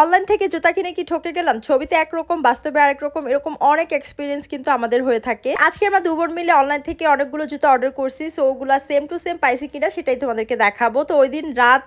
Online থেকে জুতা কিনে কি ঠকে গেলাম? ছবিতে একরকম, বাস্তবে আরেক রকম, এরকম অনেক এক্সপিরিয়েন্স কিন্তু আমাদের হয়ে থাকে। আজকে আমরা দুবার মিলে অনলাইন থেকে অনেকগুলো জুতা অর্ডার করছি সো ওগুলা সেম টু সেম পাইছি কিনা সেটাই তোমাদেরকে দেখাবো। তো ওই দিন রাত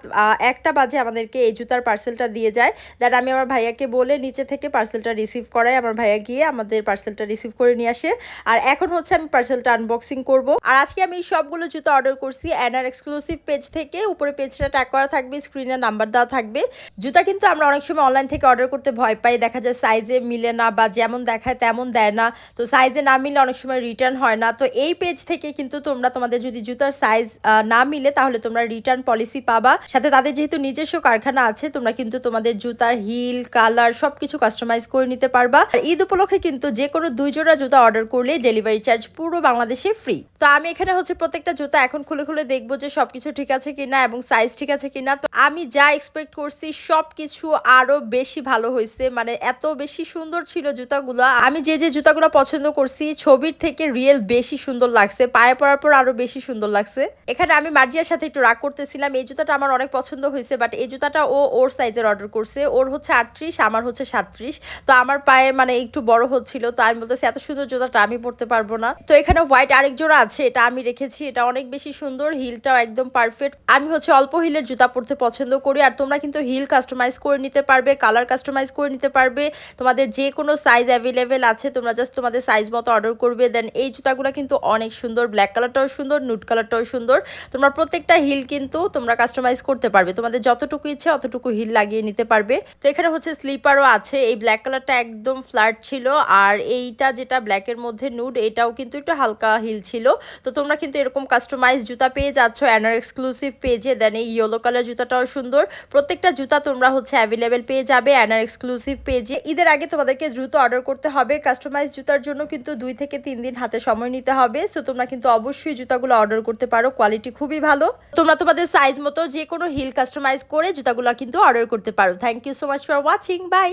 একটা বাজে আমাদেরকে এই জুতার পার্সেলটা দিয়ে যায় দেন আমি আমার ভাইয়াকে বলে নিচে থেকে পার্সেলটা রিসিভ করাই, আমার ভাইয়া গিয়ে আমাদের পার্সেলটা রিসিভ করে নিয়ে আসে। আর এখন হচ্ছে আমি পার্সেলটা আনবক্সিং করব। আর আজকে আমি সবগুলো জুতো অর্ডার করছি অ্যানার এক্সক্লুসিভ পেজ থেকে, উপরে পেজটা ট্যাগ করা থাকবে স্ক্রিনে নাম্বার দেওয়া থাকবে। জুতা কিন্তু আমরা অনেক সময় অনলাইন থেকে অর্ডার করতে ভয় পাই দেখা যায় সাইজে মিলে না বা যেমন দেখায় তেমন দেয় না। তো সাইজে না মিলে অনেক সময় রিটার্ন হয় না। তো এই পেজ থেকে কিন্তু তোমরা তোমাদের যদি জুতার সাইজ না মিলে তাহলে তোমরা রিটার্ন পলিসি পাবা। সাথে তাদের যেহেতু নিজস্ব কারখানা আছে, তোমরা কিন্তু তোমাদের জুতার হিল কালার সবকিছু কাস্টমাইজ করে নিতে পারবা। আর ঈদ উপলক্ষে কিন্তু যে কোনো দুই জোড়া জুতা অর্ডার করলে ডেলিভারি চার্জ পুরো বাংলাদেশে ফ্রি তো আমি এখানে হচ্ছে প্রত্যেকটা জুতা এখন খুলে খুলে দেখব যে সবকিছু ঠিক আছে কিনা এবং সাইজ ঠিক আছে কিনা। তো আমি যা এক্সপেক্ট করছি সবকিছু আরও বেশি ভালো হয়েছে। মানে এত বেশি সুন্দর ছিল জুতাগুলো। আমি যে যে জুতাগুলো পছন্দ করছি, ছবির থেকে রিয়েল বেশি সুন্দর লাগছে। পায়ে পরার পর আরও বেশি সুন্দর লাগছে। এখানে আমি মার্জিয়ার সাথে একটু রাগ করতেছিলাম। এই জুতাটা আমার অনেক পছন্দ হয়েছে বাট এই জুতাটা ও ওর সাইজের অর্ডার করছে। ওর হচ্ছে আটত্রিশ, আমার হচ্ছে সাতত্রিশ। তো আমার পায়ে মানে একটু বড় হচ্ছিল, তো আমি বলতেছি, এত সুন্দর জুতাটা আমি পরতে পারব না। তো এখানে হোয়াইট আরেক জোড়া আছে, এটা আমি রেখেছি। এটা অনেক বেশি সুন্দর হিলটাও একদম পারফেক্ট আমি হচ্ছে অল্প হিলের জুতা পরতে পছন্দ করি, আর তোমরা কিন্তু হিল কাস্টমাইজ করে নিতে পারবে কালার কাস্টমাইজ করে নিতে পারবে। তোমাদের যে কোনো সাইজ অ্যাভেলেবেল আছে, তোমরা জাস্ট তোমাদের সাইজ মতো অর্ডার করবে। দেন এই জুতাগুলো কিন্তু অনেক সুন্দর ব্ল্যাক কালারটাও সুন্দর নুট কালারটাও সুন্দর। তোমরা প্রত্যেকটা হিল কিন্তু তোমরা কাস্টমাইজ করতে পারবে। তোমাদের যতটুকু ইচ্ছে অতটুকু হিল লাগিয়ে নিতে পারবে। তো এখানে হচ্ছে স্লিপারও আছে। এই ব্ল্যাক কালারটা একদম ফ্ল্যাট ছিল। আর এইটা যেটা ব্ল্যাকের মধ্যে নুড এটাও কিন্তু একটু হালকা হিল ছিল। তো তোমরা কিন্তু এরকম কাস্টমাইজ জুতা পেয়ে যাচ্ছ। অ্যানার এক্সক্লুসিভ পেজে দেন এই ইয়েলো কালার জুতাটাও সুন্দর। প্রত্যেকটা জুতা তোমরা হচ্ছে অ্যাভেলেবেল পেয়ে যাবে অ্যানার এক্সক্লুসিভ পেজে ঈদের আগে তোমাদেরকে দ্রুত অর্ডার করতে হবে। কাস্টমাইজ জুতার জন্য কিন্তু দুই থেকে তিন দিন হাতে সময় নিতে হবে। সো তোমরা কিন্তু অবশ্যই জুতাগুলো অর্ডার করতে পারো। কোয়ালিটি খুবই ভালো। তোমরা তোমাদের সাইজ মতো যে কোনো হিল কাস্টমাইজ করে জুতাগুলো কিন্তু অর্ডার করতে পারো। Thank you so much for watching bye